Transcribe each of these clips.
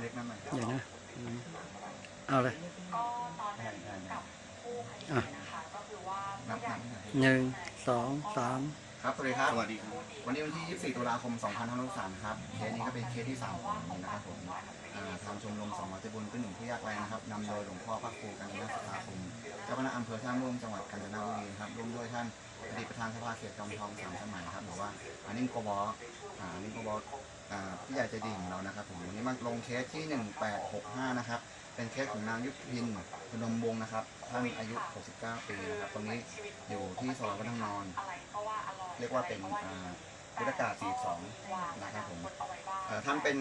เล็กนั่นหน่อยเดี๋ยวนะอืมเอาเลยได้ได้ได้อะนับนับหน่อยหนึ่งสองสามครับสวัสดีครับ สวัสดีครับ วันนี้วันที่ 24 ตุลาคม 2563ครับ เคสนี้ก็เป็นเคสที่3ของผมนะครับผมอ่าทางชมรมสองร้อยใจบุญขึ้นหนึ่งที่ยากไร้นะครับนำโดยหลวงพ่อพระครูกัญจนาสถาคมเจ้าคณะอำเภอท่าม่วงจังหวัดกาญจนบุรี ประธานสภาเขตจอมทองสามสมัยครับหรือว่าอานิ่งโกบออ่านิ่งโกบอ่าพี่ใหญ่ใจดีของเรานะครับผมวันนี้มาลงเคสที่ 1865 นะครับ เป็นเคสของนางยุพินพนมวงศ์นะครับ ท่านอายุ 69 ปีนะครับตรงนี้อยู่ที่ซอยวัดนางนอน เรียกว่าเป็นอ่าพุทธกาศ42 นะครับผมเอ่อท่านเป็น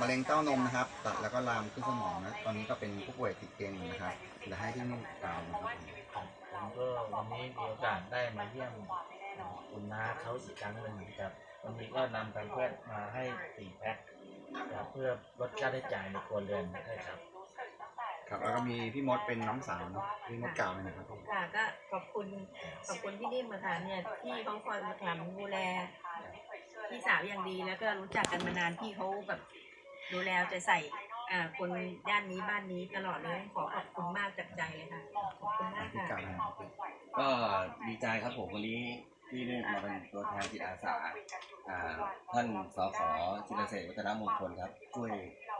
มะเร็งเต้านมนะครับ ตัดแล้วก็ลามขึ้นสมองนะ ตอนนี้ก็เป็นผู้ป่วยติดเตียงอยู่นะครับเดี๋ยวให้ที่นี่กล่าวนะครับผม วันนี้มีโอกาสได้มาเยี่ยมคุณน้าเขาอีกครั้งหนึ่งครับ วันนี้ก็นำแพมเพื่อนมาให้สี่แพ็คครับเพื่อลดค่าใช้จ่ายในครัวเรือนนะครับ ครับแล้วก็มีพี่มดเป็นน้องสาวเนาะพี่มดกล่าวเลยนะครับค่ะก็ขอบคุณขอบคุณพี่นิ่มอะค่ะเนี่ยที่เขาคอยอุปถัมภ์ดูแลพี่สาวอย่างดีแล้วก็รู้จักกันมานานพี่เขาแบบดูแลเอาใจใส่อ่าคนย่านนี้บ้านนี้ตลอดเลยขอขอบคุณมากจาก ดีใจครับผมวันนี้ที่ได้มาเป็นตัวแทนจิตอาสาอ่าท่านสสจิรเสกวัฒนมงคลครับช่วย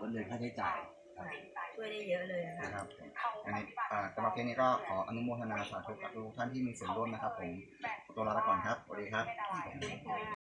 ลดเรื่องค่าใช้จ่ายครับช่วยได้เยอะเลยอะค่ะนะครับอันนี้อ่าสำหรับเคสนี้ก็ขออนุโมทนาสาธุกับทุกท่านที่มีส่วนร่วมนะครับผมตัวลาไปก่อนครับสวัสดีครับ